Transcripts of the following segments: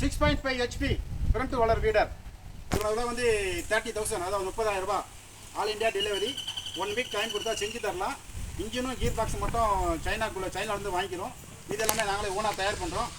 Six point five HP front வளர் weeder இவ்வளோ வந்து தேர்ட்டி தௌசண்ட் அதாவது முப்பதாயிரம் ரூபா all India delivery one week time கொடுத்தா செஞ்சு தரலாம். இன்ஜினும் கீர் பாக்ஸ் மட்டும் சைனாக்குள்ளே சைனாலேருந்து வாங்கிக்கிறோம். இது எல்லாமே நாங்களே ஓனாக தயார் பண்ணுறோம்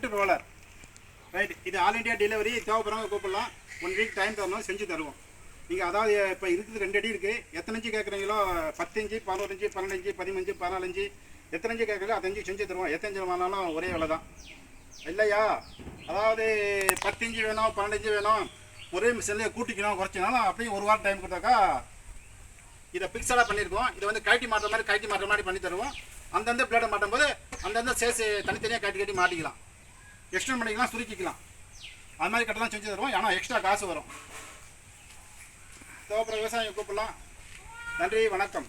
ஃப்ரண்ட் ரோலர் ரைட் இது ஆல் இந்தியா டெலிவரி தேவைப்படுறவங்க கூப்பிடலாம். ஒன் வீக் டைம் தரணும் செஞ்சு தருவோம். நீங்கள் அதாவது இப்போ இருக்குது ரெண்டு அடி இருக்குது எத்தனை இஞ்சு கேட்குறீங்களோ பத்து இன்ச்சு பதினோரு பன்னெண்டு இன்ச்சு பதிமஞ்சு பதினாலஞ்சு எத்தனை இஞ்சு கேட்குறீங்களோ அத்தஞ்சு செஞ்சு தருவோம். எத்தனை வேணாலும் ஒரே விலை தான் இல்லையா? அதாவது பத்து இன்ச்சு வேணும் பன்னெண்டு வேணும். ஒரே மிஷின்லேயே கூட்டிக்கணும் குறைச்சினாலும் அப்படியே ஒரு வாரம் டைம் கொடுத்தாக்கா இதை பிக்சடாக பண்ணியிருக்கோம் இதை வந்து கழட்டி மாட்டுற மாதிரி கழட்டி மாட்டுற மாதிரி பண்ணி தருவோம். அந்தந்த பிளேட்டை மாட்டும் போது அந்தந்த சேஸ் தனித்தனியாக கட்டி கட்டி மாட்டிக்கலாம். எக்ஸ்டெண்ட் பண்ணிக்கலாம் சுருக்கிக்கலாம். அது மாதிரி கட்டலாம் செஞ்சு தருவோம். ஆனால் எக்ஸ்ட்ரா காசு வரும். தேவைப்படுற விவசாயம் கூப்பிடலாம். நன்றி வணக்கம்.